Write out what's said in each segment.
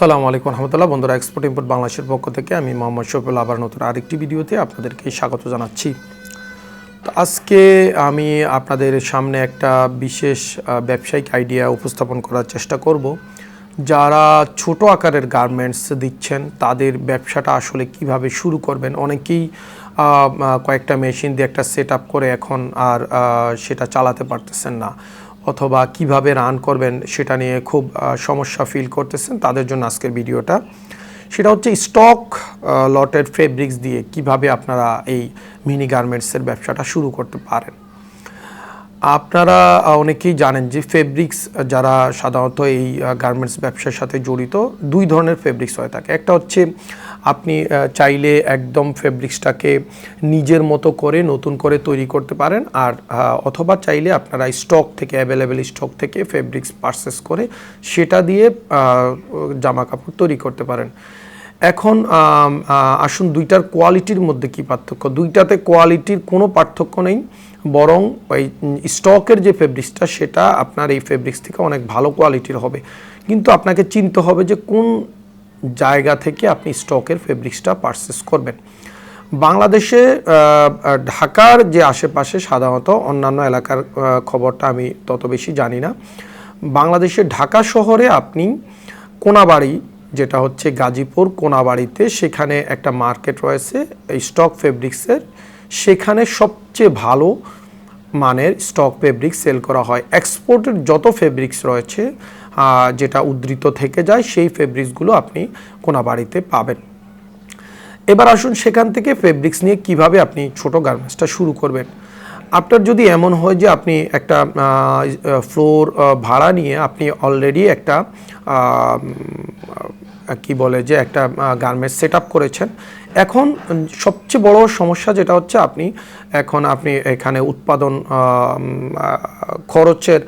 সালামু আলাইকুম রহমতুল্লাহ। বন্ধুরা এক্সপোর্ট ইম্পোর্ট বাংলাদেশের পক্ষ থেকে আমি মোহাম্মদ শফিউল আবার নতুন আরেকটি ভিডিওতে আপনাদেরকে স্বাগত জানাচ্ছি। তো আজকে আমি আপনাদের সামনে একটা বিশেষ ব্যবসায়িক আইডিয়া উপস্থাপন করার চেষ্টা করব। যারা ছোট আকারের গার্মেন্টস দিচ্ছেন, তাদের ব্যবসাটা আসলে কীভাবে শুরু করবেন? অনেকেই কয়েকটা মেশিন দিয়ে একটা সেট করে এখন আর সেটা চালাতে পারতেছেন না। অথবা কীভাবে রান করবেন সেটা নিয়ে খুব সমস্যা ফিল করতেছেন, তাদের জন্য আজকের ভিডিওটা। সেটা হচ্ছে স্টক লটের ফেব্রিক্স দিয়ে কীভাবে আপনারা এই মিনি গার্মেন্টসের ব্যবসাটা শুরু করতে পারেন। আপনারা অনেকেই জানেন যে ফেব্রিক্স যারা সাধারণত এই গার্মেন্টস ব্যবসার সাথে জড়িত, দুই ধরনের ফেব্রিক্স হয়ে থাকে। একটা হচ্ছে আপনি চাইলে একদম ফেব্রিক্সটাকে নিজের মতো করে নতুন করে তৈরি করতে পারেন। আর অথবা চাইলে আপনারা স্টক থেকে অ্যাভেলেবেল স্টক থেকে ফেব্রিক্স পারচেস করে সেটা দিয়ে জামা কাপড় তৈরি করতে পারেন। এখন আসুন দুইটার কোয়ালিটির মধ্যে কি পার্থক্য? দুইটাতে কোয়ালিটির কোনো পার্থক্য নেই। বরং ওই স্টকের যে ফেব্রিক্সটা, সেটা আপনার এই ফেব্রিক্স থেকে অনেক ভালো কোয়ালিটির হবে। কিন্তু আপনাকে চিনতে হবে যে কোন জায়গা থেকে আপনি স্টকের ফেব্রিক্সটা পারচেস করবেন। বাংলাদেশে ঢাকার যে আশেপাশে সাধারণত অন্যান্য এলাকার খবরটা আমি তত বেশি জানি না। বাংলাদেশে ঢাকা শহরে আপনি কোনাবাড়ি, যেটা হচ্ছে গাজীপুর কোনাবাড়িতে, সেখানে একটা মার্কেট রয়েছে স্টক ফেব্রিক্সের সেখানে সবচেয়ে ভালো মানের স্টক ফেব্রিক সেল করা হয়। এক্সপোর্টের যত ফেব্রিক্স রয়েছে যেটা উদ্ধৃত থেকে যায়, সেই ফেব্রিক্সগুলো আপনি কোনাবাড়িতে পাবেন। এবার আসুন সেখান থেকে ফেব্রিক্স নিয়ে কীভাবে আপনি ছোট গার্মেন্টসটা শুরু করবেন। আপনার যদি এমন হয় যে আপনি একটা ফ্লোর ভাড়া নিয়ে আপনি অলরেডি একটা কি বলে যে একটা গার্মেন্টস সেট করেছেন এখন সবচেয়ে বড় সমস্যা যেটা হচ্ছে আপনি এখন আপনি এখানে উৎপাদন খরচের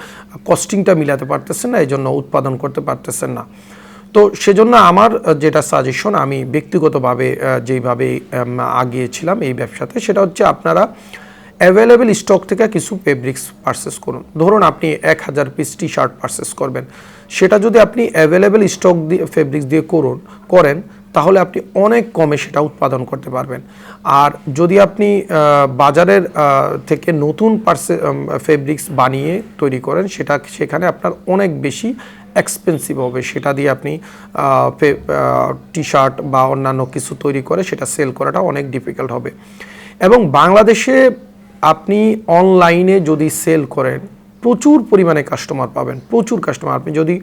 কস্টিংটা মিলাতে পারতেছেন না এই জন্য উৎপাদন করতে পারতেছেন না। তো সেজন্য আমার যেটা সাজেশন আমি ব্যক্তিগতভাবে যেইভাবে আগিয়েছিলাম এই ব্যবসাতে, সেটা হচ্ছে আপনারা অ্যাভেলেবেল স্টক থেকে কিছু ফেব্রিক্স পারচেস করুন। ধরুন আপনি এক হাজার পিস টি শার্ট পারচেস করবেন। সেটা যদি আপনি অ্যাভেলেবেল স্টক দিয়ে ফেব্রিক্স দিয়ে করুন, করেন তাহলে আপনি অনেক কমে সেটা উৎপাদন করতে পারবেন। আর যদি আপনি বাজারের থেকে নতুন পার্সে ফেব্রিক্স বানিয়ে তৈরি করেন, সেটা, সেখানে আপনার অনেক বেশি এক্সপেন্সিভ হবে। সেটা দিয়ে আপনি টি শার্ট বা অন্যান্য কিছু তৈরি করে সেটা সেল করাটা অনেক ডিফিকাল্ট হবে। এবং বাংলাদেশে আপনি অনলাইনে যদি সেল করেন, প্রচুর পরিমাণে কাস্টমার পাবেন। প্রচুর কাস্টমার আপনি যদি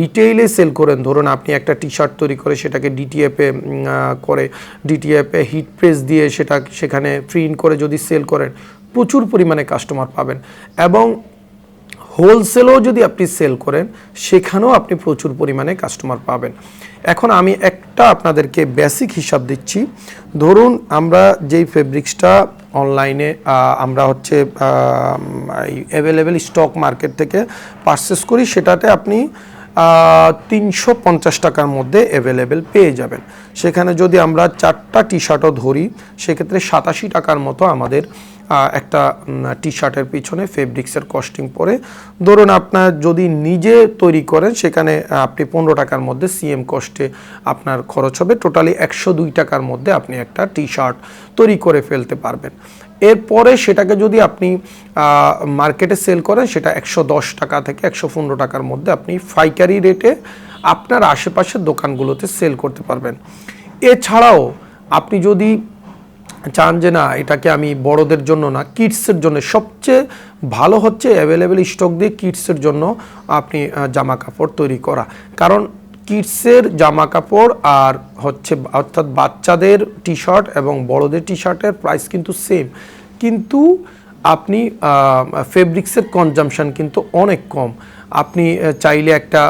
রিটেইলে সেল করেন। ধরুন আপনি একটা টি শার্ট তৈরি করে, সেটাকে ডিটিএফে করে ডিটিএফে হিট প্রেস দিয়ে সেটা, সেখানে প্রিন্ট করে যদি সেল করেন, প্রচুর পরিমাণে কাস্টমার পাবেন। এবং হোলসেলও যদি আপনি সেল করেন, সেখানেও আপনি প্রচুর পরিমাণে কাস্টমার পাবেন। এখন আমি একটা আপনাদেরকে বেসিক হিসাব দিচ্ছি। ধরুন আমরা যেই ফেব্রিক্সটা অনলাইনে আমরা হচ্ছে অ্যাভেলেবেল স্টক মার্কেট থেকে পারচেস করি, সেটাতে আপনি তিনশো পঞ্চাশ টাকার মধ্যে অ্যাভেলেবেল পেয়ে যাবেন। সেখানে যদি আমরা চারটা টি শার্টও ধরি, সেক্ষেত্রে সাতাশি টাকার মতো আমাদের একটা টি শার্টের পিছনে ফেব্রিক্সের কস্টিং পড়ে ধরুন আপনার যদি নিজে তৈরি করেন, সেখানে আপনি পনেরো টাকার মধ্যে সিএম কস্টে আপনার খরচ হবে। টোটালি একশো দুই টাকার মধ্যে আপনি একটা টি শার্ট তৈরি করে ফেলতে পারবেন। এরপরে সেটাকে যদি আপনি মার্কেটে সেল করেন, সেটা একশো দশ টাকা থেকে একশো পনেরো টাকার মধ্যে আপনি ফাইকারি রেটে আপনার আশেপাশের দোকানগুলোতে সেল করতে পারবেন। এছাড়াও, আপনি যদি চান যে না, এটাকে আমি বড়দের জন্য না, কিডসের জন্য। সবচেয়ে ভালো হচ্ছে অ্যাভেলেবেল স্টক দিয়ে কিডসের জন্য আপনি জামা কাপড় তৈরি করা। কারণ কিডসের জামা কাপড় আর হচ্ছে অর্থাৎ বাচ্চাদের টি শার্ট এবং বড়দের টি শার্টের প্রাইস কিন্তু সেম কিন্তু আপনি ফেব্রিক্সের কনজামশন কিন্তু অনেক কম। আপনি চাইলে একটা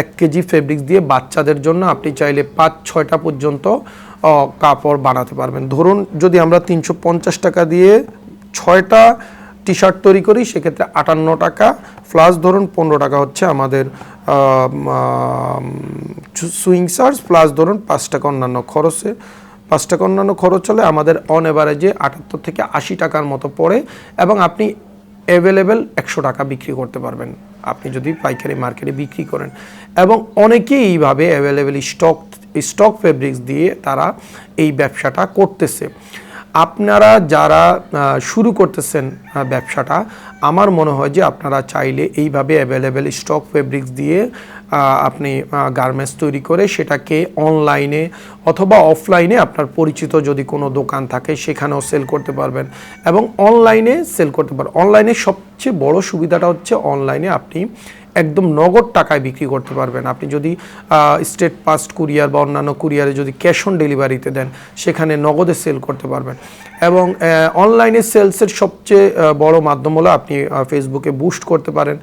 এক কেজি ফেব্রিক্স দিয়ে বাচ্চাদের জন্য আপনি চাইলে পাঁচ ছয়টা পর্যন্ত কাপড় বানাতে পারবেন। ধরুন যদি আমরা তিনশো পঞ্চাশ টাকা দিয়ে ছয়টা টি শার্ট তৈরি করি, সেক্ষেত্রে আটান্ন টাকা প্লাস ধরুন পনেরো টাকা হচ্ছে আমাদের সুইং চার্জ প্লাস ধরুন পাঁচ টাকা অন্যান্য খরচে। পাঁচ টাকা অন্যান্য খরচ হলে আমাদের অন এভারেজে আটাত্তর থেকে আশি টাকার মতো পড়ে এবং আপনি অ্যাভেলেবেল একশো টাকা বিক্রি করতে পারবেন। আপনি যদি পাইকারি মার্কেটে বিক্রি করেন। এবং অনেকেই এইভাবে অ্যাভেলেবেল স্টক স্টক ফেব্রিক্স দিয়ে তারা এই ব্যবসাটা করতেছে। আপনারা যারা শুরু করতেছেন ব্যবসাটা, আমার মনে হয় যে আপনারা চাইলে এইভাবে অ্যাভেলেবেল স্টক ফেব্রিক্স দিয়ে আপনি গার্মেন্টস তৈরি করে সেটাকে অনলাইনে অথবা অফলাইনে আপনার পরিচিত যদি কোনো দোকান থাকে সেখানেও সেল করতে পারবেন এবং অনলাইনে সেল করতে পারবেন অনলাইনে সবচেয়ে বড় সুবিধাটা হচ্ছে অনলাইনে আপনি একদম নগদ টাকায় বিক্রি করতে পারবেন। আপনি যদি স্টেট পাস্ট কুরিয়ার বা অন্যান্য কুরিয়ারে যদি ক্যাশ অন ডেলিভারিতে দেন, সেখানে নগদে সেল করতে পারবেন। এবং অনলাইনে সেলসের সবচেয়ে বড় মাধ্যম হলো আপনি ফেসবুকে বুস্ট করতে পারেন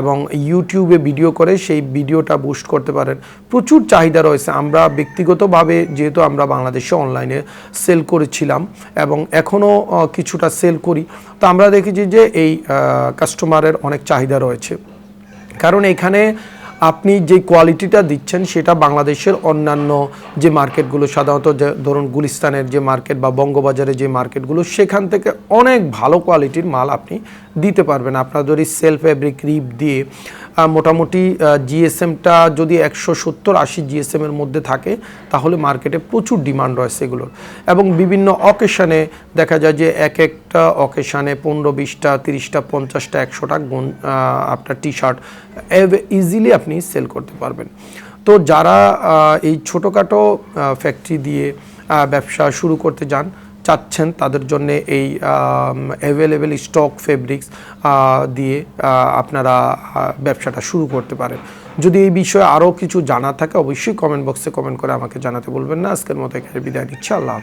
এবং ইউটিউবে ভিডিও করে সেই ভিডিওটা বুস্ট করতে পারেন। প্রচুর চাহিদা রয়েছে। আমরা ব্যক্তিগতভাবে যেহেতু আমরা বাংলাদেশে অনলাইনে সেল করেছিলাম এবং এখনও কিছুটা সেল করি, তো আমরা দেখেছি যে এই কাস্টমারের অনেক চাহিদা রয়েছে। কারণ এখানে আপনি যে কোয়ালিটিটা দিচ্ছেন, সেটা বাংলাদেশের অন্যান্য যে মার্কেটগুলো সাধারণত যে ধরুন গুলিস্তানের যে মার্কেট বা বঙ্গবাজারে যে মার্কেটগুলো সেখান থেকে অনেক ভালো কোয়ালিটির মাল আপনি দিতে পারবেন। আপনার যদি সেলফ ফ্যাব্রিক রিপ দিয়ে মোটামুটি জিএসএমটা যদি একশো সত্তর আশি জিএসএমের মধ্যে থাকে, তাহলে মার্কেটে প্রচুর ডিমান্ড রয়েছে এগুলোর। এবং বিভিন্ন অকেশানে দেখা যায় যে এক একটা অকেশানে পনেরো বিশটা, তিরিশটা, পঞ্চাশটা, একশোটা গুণ আপনার টি শার্ট ইজিলি আপনি সেল করতে পারবেন। তো যারা এই ছোটোখাটো ফ্যাক্টরি দিয়ে ব্যবসা শুরু করতে যান চাচ্ছেন তাদের জন্য এই অ্যাভেলেবেল স্টক ফেব্রিক্স দিয়ে আপনারা ব্যবসাটা শুরু করতে পারেন। যদি এই বিষয়ে আরও কিছু জানা থাকে, অবশ্যই কমেন্ট বক্সে কমেন্ট করে আমাকে জানাতে বলবেন না। আজকের মতো এখানে বিদায় নিচ্ছি। আল্লাহ।